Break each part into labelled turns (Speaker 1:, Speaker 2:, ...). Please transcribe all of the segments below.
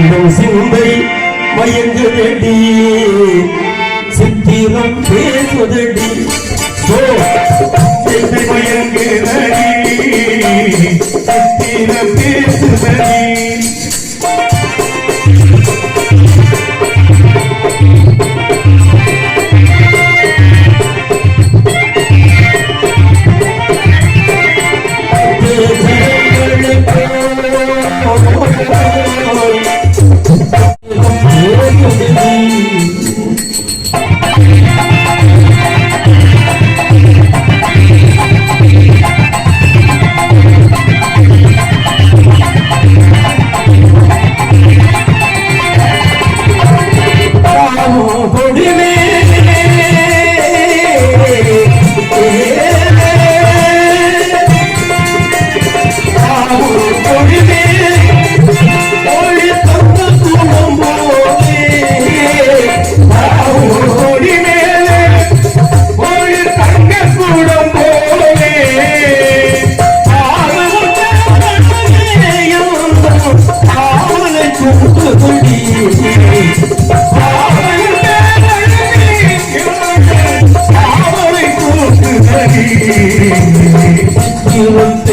Speaker 1: இன்னும் சிந்தை மயங்குதடி சித்திரம் பேசுதடி. சோ
Speaker 2: சிந்தை மயங்குதடி, சித்திரம் பேசுதடி.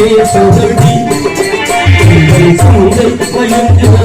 Speaker 1: பேசுவதடி உங்கள் சிந்தை மயங்குவதடி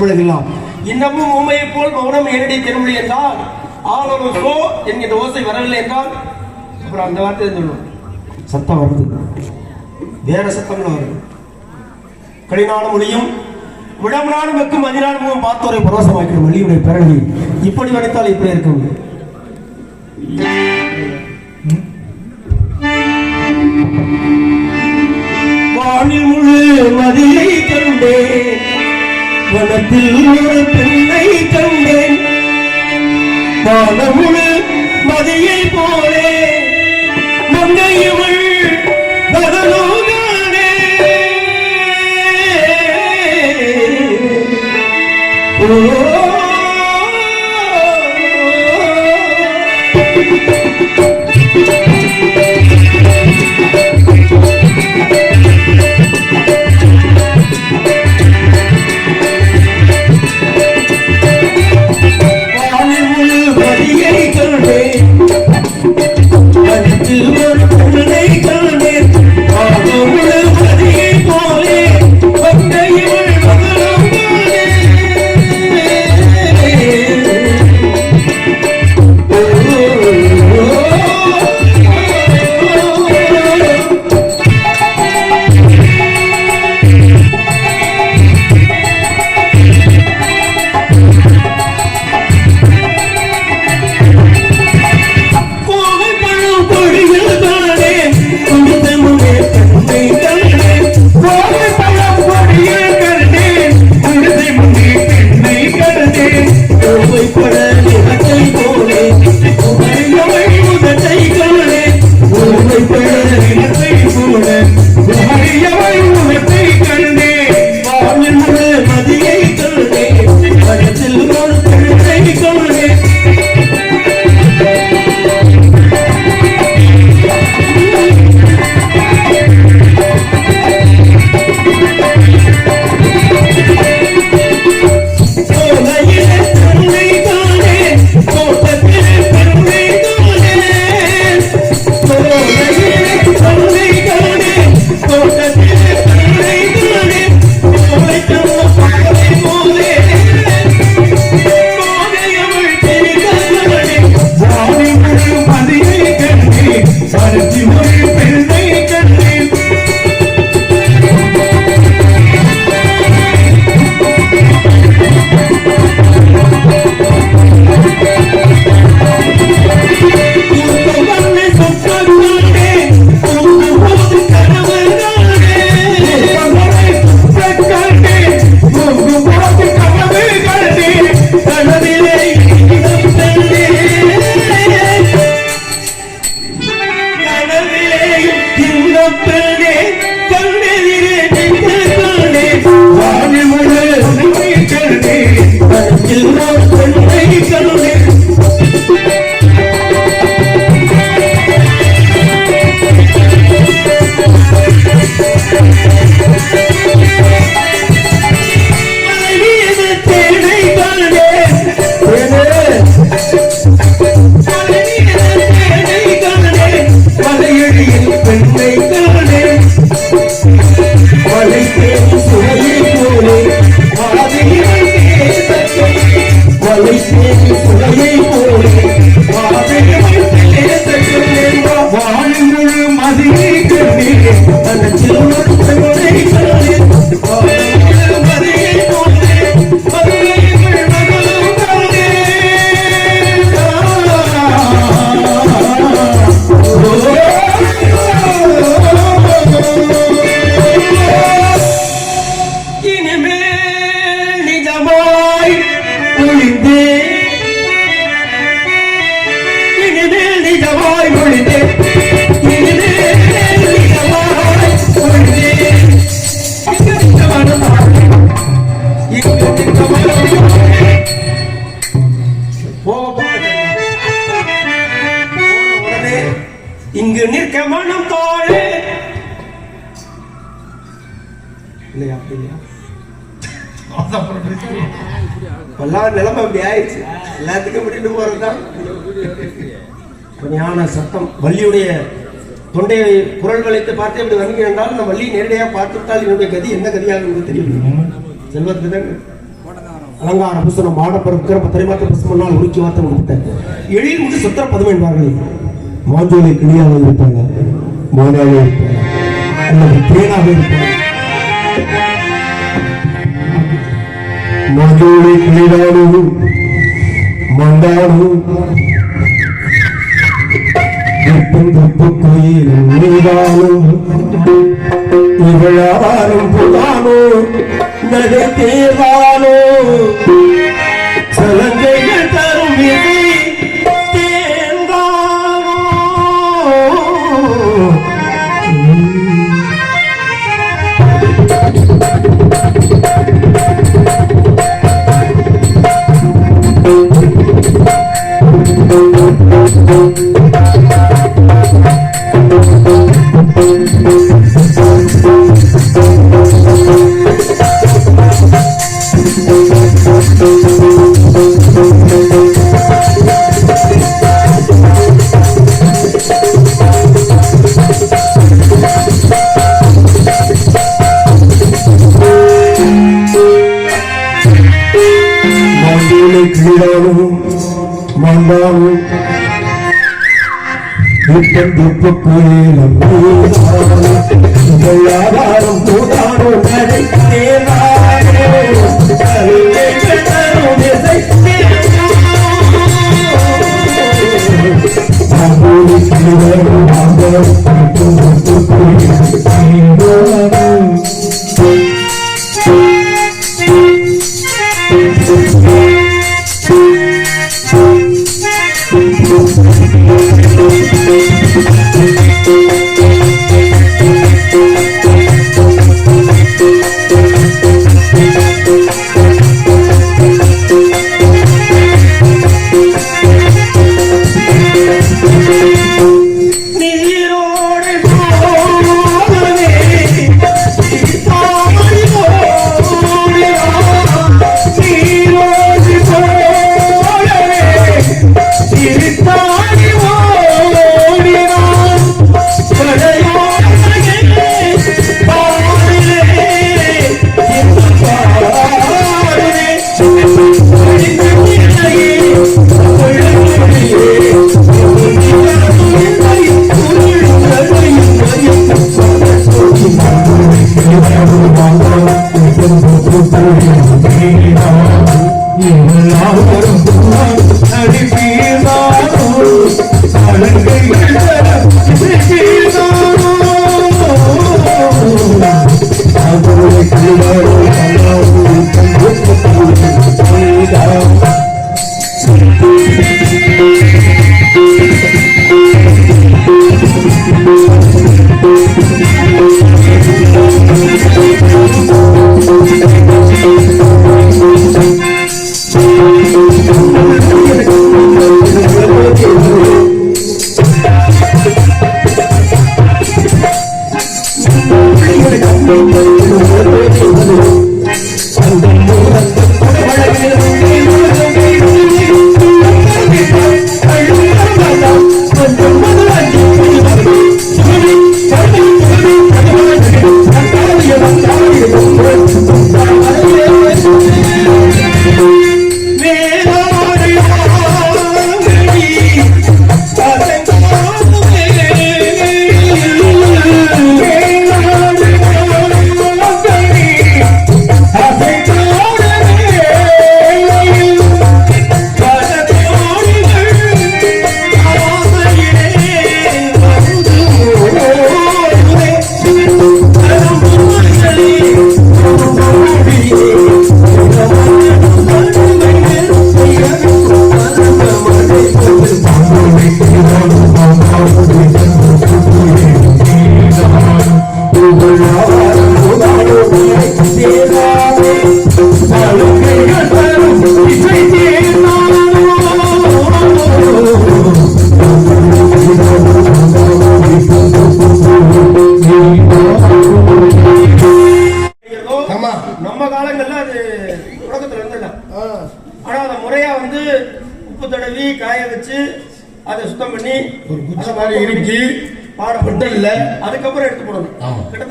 Speaker 1: திருவிழா இன்னமும் உண்மையை போல் மௌனம் ஏனடி திருமொழி என்றால் ஆளொரு சோ என்கிற ஓசை வரவில்லை என்றால் அப்புறம் அந்த வார்த்தையை சொல்லணும் சத்தம் வருது. வேற சத்தம்ல வருது. கடினான மொழியும் விடமனான வெக்கும் அதினாலும் பார்த்தோரை பரவசமாக்கிற வழியுடைய பிறகு இப்படி வரைத்தால் இப்படி இருக்கும். வானில் முழு மதிலை கண்டேன். வனத்தில் ஒரு பெண்ணை கண்டேன். வானமுழு மதியை போலே இல்லையா அப்படி இல்லையா? எல்லாம் நிலைமை அப்படி ஆயிடுச்சு. எல்லாத்துக்கும் விட்டுட்டு போறதுதான். ஞான சத்தம் வள்ளியுடைய தொண்டையை குரல் வளைத்து பார்த்து இப்படி வந்து என்றால் நான் வள்ளி நேரடியாக பார்த்துவிட்டால் என்னுடைய கதி என்ன கதியாக என்று தெரியும். செல்வத்துக்கு தான்? அலங்கார புஸ்தகம் மாடப்பருக்கிற பத்திரமாத்த புஸ்தகம் உருக்கி வார்த்தை கொடுத்தேன் எழில் முடி சுத்திர பதம் என்பார்கள். மாஞ்சோலை கிளியாக இருப்பாங்க மோனாக இருப்பாங்க அல்லது தேனாக இருப்பாங்க. మధుడి క్రీడాలు మందాడు నీడాలు ఇవయాలు
Speaker 3: పులాలు నడి తీరాలు. 不
Speaker 1: 归
Speaker 3: 来
Speaker 1: 不归去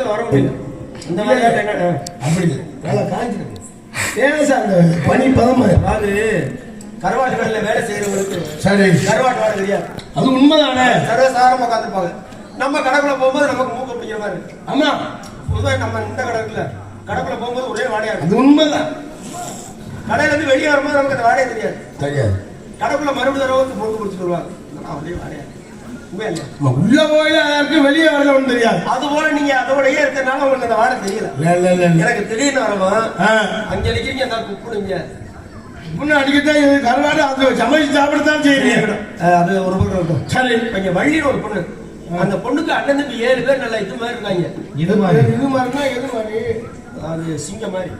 Speaker 3: ஆமா.
Speaker 1: கிட்டத்துல வர முடியல. இந்த மாதிரி
Speaker 3: அப்படி. நல்லா காய்ச்சிருக்கு ஏன் சார் அந்த பனி பதமா
Speaker 1: அதாவது கருவாட்டு கடையில வேலை செய்யறவங்களுக்கு
Speaker 3: சரி.
Speaker 1: கருவாட்டு வாடை தெரியாது.
Speaker 3: அது உண்மைதானே?
Speaker 1: சர்வசாதாரணமா உட்காந்துருப்பாங்க நம்ம கடைக்குள்ள போகும்போது நமக்கு மூக்க பிடிக்கிற மாதிரி இருக்கு.
Speaker 3: ஆமா.
Speaker 1: பொதுவாக நம்ம இந்த கடை இருக்குல்ல கடைக்குள்ள போகும்போது ஒரே வாடையா
Speaker 3: அது உண்மைதான்.
Speaker 1: கடையில இருந்து வெளியே வரும்போது நமக்கு அந்த வாடையே தெரியாது.
Speaker 3: தெரியாது.
Speaker 1: கடைக்குள்ள மறுபடியும் தடவை மூக்க பிடிச்சிட்டு வருவாங்க. அப்படியே வாடையா இருக்கு. உண்மையா இல்லையா?
Speaker 3: நம்ம உள்ள போய் யாருக்கும் வெளியே ஒன்றும் தெரியாது.
Speaker 1: அது போல நீங்க அதோடயே இருக்கிறதுனால உங்களுக்கு அந்த வாடை தெரியல. எனக்கு திடீர்னு வரவன் அங்க நிக்கிறீங்க அந்த குப்பிடுங்க
Speaker 3: முன்ன அடிக்கத்தான் இது? கருவாடு அது சமைச்சு சாப்பிடத்தான் செய்யறீங்க
Speaker 1: அது ஒரு பக்கம் இருக்கும்
Speaker 3: சரி
Speaker 1: இங்க ஒரு பொண்ணு. அந்த பொண்ணுக்கு அண்ணன் தம்பி ஏழு பேர் நல்லா இது மாதிரி இருக்காங்க.
Speaker 3: இது மாதிரி. இது மாதிரினா எது மாதிரி?
Speaker 1: அது சிங்கம் மாதிரி.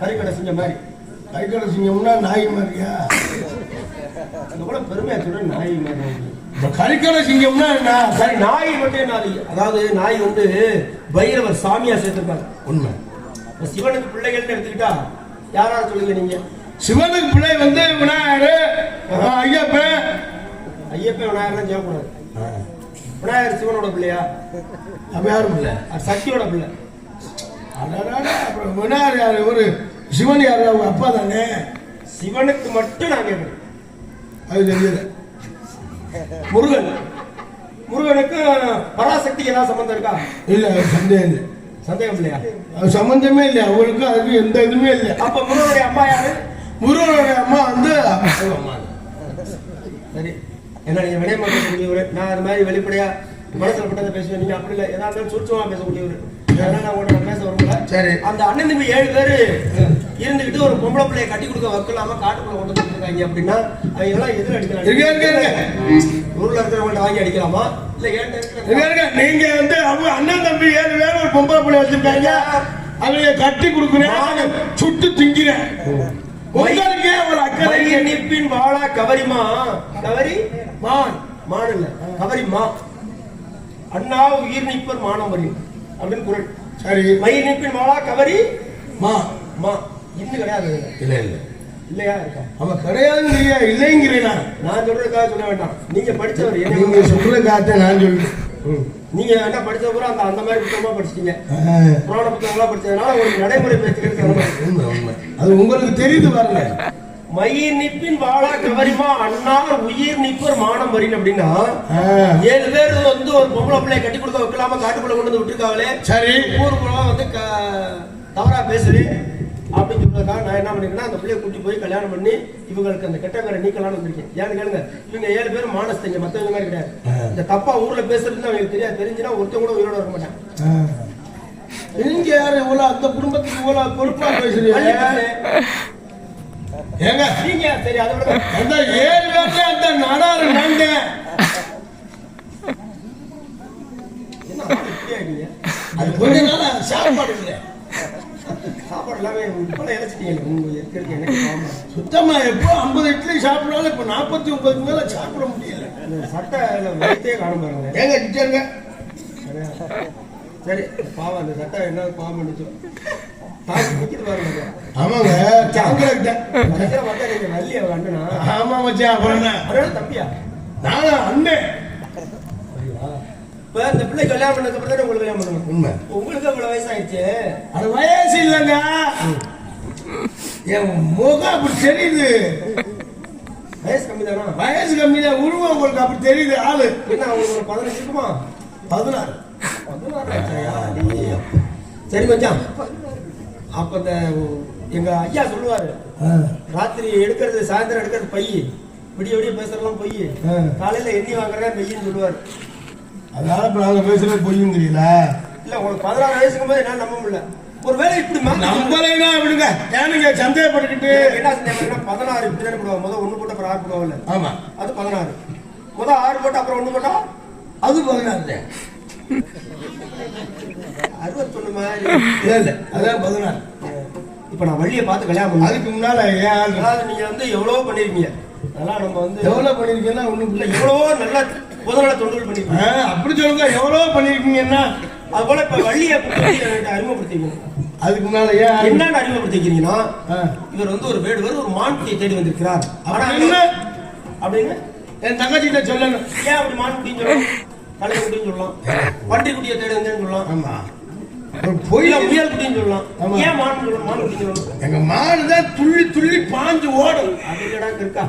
Speaker 1: கறிக்கடை சிங்கம் மாதிரி.
Speaker 3: கைக்கடை சிங்கம்னா நாய் மாதிரியா
Speaker 1: கூட பெருமையா சொல்ற நாய் மாதிரி.
Speaker 3: இப்ப கறிக்கடை சிங்கம்னா என்ன?
Speaker 1: சரி நாய் மட்டும் என்ன அது? அதாவது நாய் வந்து பைரவர் சாமியா சேர்த்திருக்காங்க
Speaker 3: உண்மை.
Speaker 1: சிவனுக்கு பிள்ளைகள்னு எடுத்துக்கிட்டா யாராவது சொல்லுங்க நீங்க?
Speaker 3: சிவனுக்கு பிள்ளை வந்து விநாயகர் ஐயப்பன்
Speaker 1: ஐயப்பன் விநாயகர்லாம் சொல்லக்கூடாது விநாயகர் சிவனோட பிள்ளையா?
Speaker 3: அப்ப யாரும் இல்லை
Speaker 1: அது சக்தியோட பிள்ளை.
Speaker 3: அப்புறம் விநாயகர் யாரு? ஒரு சிவன் யாரு? அவங்க அப்பா தானே.
Speaker 1: சிவனுக்கு மட்டும் நான் கேட்கிறேன்.
Speaker 3: அது தெரியல
Speaker 1: முருகன். முருகனுக்கு பராசக்தி ஏதாவது சம்பந்தம் இருக்கா?
Speaker 3: இல்ல சந்தேகம் இல்லை.
Speaker 1: சந்தேகம் இல்லையா?
Speaker 3: சம்பந்தமே இல்லை. அவங்களுக்கு அதுக்கு எந்த இதுவுமே இல்லை.
Speaker 1: அப்ப முருகனுடைய அம்மா யாரு?
Speaker 3: முருகனுடைய அம்மா வந்து அம்மா
Speaker 1: சரி. என்ன நீங்க வினயமா பேசக்கூடியவர். நான் அது மாதிரி வெளிப்படையா மனசுல பட்டதை பேசுவேன். நீங்க அப்படி இல்லை. ஏதாவது சுருச்சமா பேசக்கூடியவர். அதனால நான் உங்கள்ட்ட நான் பேச வரல
Speaker 3: சரி.
Speaker 1: அந்த அண்ணன் ஏழு பேரு. இருந்துகிட்டு ஒரு பொம்பளை பிள்ளைய கட்டி கொடுக்க வக்கலாம காட்டுக்குள்ள கொண்டு வந்துருக்காங்க அப்படின்னா அவங்க எல்லாம் எதிர அடிக்கிறாங்க. ஊர்ல இருக்கிறவங்கள்ட்ட வாங்கி அடிக்கலாமா? இல்ல ஏன்.
Speaker 3: நீங்க வந்து அவங்க அண்ணன் தம்பி ஏழு பேர் ஒரு பொம்பளை பிள்ளை வச்சிருக்காங்க. அவங்க கட்டி கொடுக்குறேன். சுட்டு திங்கிறேன். உங்களுக்கே ஒரு அக்கறை
Speaker 1: நிற்பின் வாழா கவரிமா கவரி மான். மான் இல்ல. கவரி மா. அண்ணா உயிர் நிற்பர் மானவரி அப்படின்னு குரல்.
Speaker 3: சரி.
Speaker 1: மயிர் நிற்பின் வாழா கவரி?
Speaker 3: மா.
Speaker 1: மா. இன்னும் கிடையாது.
Speaker 3: இல்ல இல்ல.
Speaker 1: இல்லையா இருக்கா?
Speaker 3: அவன் கிடையாதுன்னு இல்லையா? இல்லைங்கிறேன் நான்.
Speaker 1: சொல்றதுக்காக சொல்ல வேண்டாம். நீங்க படிச்சவர் என்ன
Speaker 3: நீங்க சொல்ற காத்த நான் சொல்றேன்.
Speaker 1: நீங்க என்ன படிச்ச பூரா அந்த அந்த மாதிரி புத்தகமா படிச்சிட்டீங்க? புராண புத்தகங்களா படிச்சதுனால உங்களுக்கு நடைமுறை பேச்சுக்கிறது
Speaker 3: அது உங்களுக்கு தெரியுது பாருங்க.
Speaker 1: மயிர் நிற்பின் வாழா கவரிமா அண்ணா உயிர் நிற்பர் மானம் வரின் அப்படின்னா ஏழு பேர் வந்து ஒரு பொம்பளை பிள்ளைய கட்டி கொடுக்க வைக்கலாம காட்டுக்குள்ள கொண்டு வந்து விட்டுருக்காங்களே.
Speaker 3: சரி.
Speaker 1: ஊருக்குள்ள வந்து தவறா பேசுது அப்படின்னு சொல்றதுக்காக நான் என்ன பண்ணிருக்கேன்னா அந்த பிள்ளைய கூட்டி போய் கல்யாணம் பண்ணி இவங்களுக்கு அந்த கெட்ட பேரை நீக்கலாம்னு வந்திருக்கேன். ஏன்னு கேளுங்க இவங்க ஏழு பேரும் மானஸ்தங்க மத்தவங்க மாதிரி கிடையாது. இந்த தப்பா ஊர்ல பேசுறதுன்னு அவங்களுக்கு தெரியாது தெரிஞ்சுன்னா ஒருத்தன் கூட உயிரோட இருக்க மாட்டான்.
Speaker 3: நீங்க யாரு இவ்வளவு அந்த குடும்பத்துக்கு இவ்வளவு பொறுப்பா பேசுறீங்க? ஏங்க.
Speaker 1: நீங்க சரி அதை விட
Speaker 3: அந்த ஏழு பேர்ல அந்த நாடாரு நாங்க? அது கொஞ்ச நாளா சாப்பாடு இல்லை.
Speaker 1: சாப்பாடு எல்லாமே இப்பெல்லாம் இழைச்சிட்டீங்க உங்க இருக்கிறதுக்கு எனக்கு பாவம்.
Speaker 3: சுத்தமா எப்போ ஐம்பது இட்லி சாப்பிடாலும் இப்ப நாற்பத்தி ஒன்பதுக்கு மேல சாப்பிட முடியல.
Speaker 1: சட்டை வயிற்றே காணும் பாருங்க.
Speaker 3: ஏங்க
Speaker 1: சரியா? சரி பாவம் அந்த சட்டை என்ன பாவம் பண்ணிச்சு தாக்கி நிக்கிட்டு பாருங்க.
Speaker 3: ஆமாங்க.
Speaker 1: நல்லி அவர் அண்ணனா
Speaker 3: ஆமா மச்சான் அப்புறம்
Speaker 1: தம்பியா?
Speaker 3: நானா அண்ணன்.
Speaker 1: இப்ப இந்த பிள்ளை கல்யாணம் பண்ணதுக்கு அப்புறம் தான் உங்களுக்கு கல்யாணம் பண்ணணும்?
Speaker 3: உண்மை.
Speaker 1: உங்களுக்கு அவ்வளவு வயசாயிடுச்சு?
Speaker 3: அது வயசு இல்லைங்க. என் முகம் அப்படி தெரியுது.
Speaker 1: வயசு கம்மி தானா
Speaker 3: வயசு கம்மியா உருவம் உங்களுக்கு அப்படி தெரியுது. ஆளு.
Speaker 1: என்ன உங்களுக்கு ஒரு பதினஞ்சு இருக்குமா?
Speaker 3: பதினாறு.
Speaker 1: பதினாறு. சரி மச்சான். அப்ப இந்த எங்க ஐயா சொல்லுவாரு. ராத்திரி எடுக்கிறது சாயந்தரம் எடுக்கிறது பை விடிய விடிய பேசுறதெல்லாம் பொய். காலையில எண்ணி வாங்குறதா மெய்யின்னு சொல்லுவாரு.
Speaker 3: அதனால இப்ப நாங்க பேசுறது பொய்யும் தெரியல.
Speaker 1: இல்ல உங்களுக்கு பதினாறு வயசுக்கும் போது என்ன நம்ப முடியல. ஒருவேளை இப்படி
Speaker 3: நம்பலைன்னா விடுங்க. ஏனுங்க சந்தேகப்பட்டுக்கிட்டு
Speaker 1: என்ன சந்தேகம்னா, பதினாறு இப்படி தானே போடுவாங்க. முதல் ஒண்ணு போட்டு அப்புறம் ஆறு போடுவாங்கல்ல.
Speaker 3: ஆமா.
Speaker 1: அது பதினாறு. முதல் ஆறு போட்டு அப்புறம் ஒண்ணு போட்டா
Speaker 3: அது பதினாறு
Speaker 1: அறுபத்தொன்னு மாதிரி.
Speaker 3: இல்ல இல்ல. அதான் பதினாறு.
Speaker 1: இப்ப நான் வள்ளியை பார்த்து கல்யாணம்
Speaker 3: அதுக்கு முன்னால ஏன் ஆளு?
Speaker 1: அதாவது நீங்க வந்து எவ்வளவோ பண்ணிருக்கீங்க. அதெல்லாம் நம்ம வந்து
Speaker 3: எவ்வளவு பண்ணிருக்கீங்கன்னா ஒண்ணும்
Speaker 1: இல்ல. எவ்வளவோ நல்ல பொதுநல தொண்டுகள் பண்ணிருக்கீங்க
Speaker 3: அப்படி சொல்லுங்க. எவ்வளவு பண்ணிருக்கீங்கன்னா
Speaker 1: அது போல இப்ப வள்ளியை அறிமுகப்படுத்திக்கணும்
Speaker 3: அதுக்கு முன்னால ஏன் ஆளு?
Speaker 1: என்னன்னு அறிமுகப்படுத்திக்கிறீங்கன்னா. இவர் வந்து ஒரு வேடுவர் ஒரு மான்குட்டியை தேடி வந்திருக்கிறார்.
Speaker 3: அப்படின்னு? என் தங்கச்சிட்ட சொல்லணும்.
Speaker 1: ஏன் அப்படி மான் குட்டின்னு சொல்லலாம் கழுதை குட்டின்னு சொல்லலாம். பன்றி குட்டியை தேடி வந்தேன்னு சொல்லலாம்.
Speaker 3: ஆமா.
Speaker 1: பொய்ல முயல் குட்டின்னு சொல்லலாம். ஏன் மான் சொல்லலாம் மான் குட்டி
Speaker 3: எங்க மாடு தான் துள்ளி துள்ளி பாஞ்சு ஓடும்.
Speaker 1: இல்லடா இருக்கா?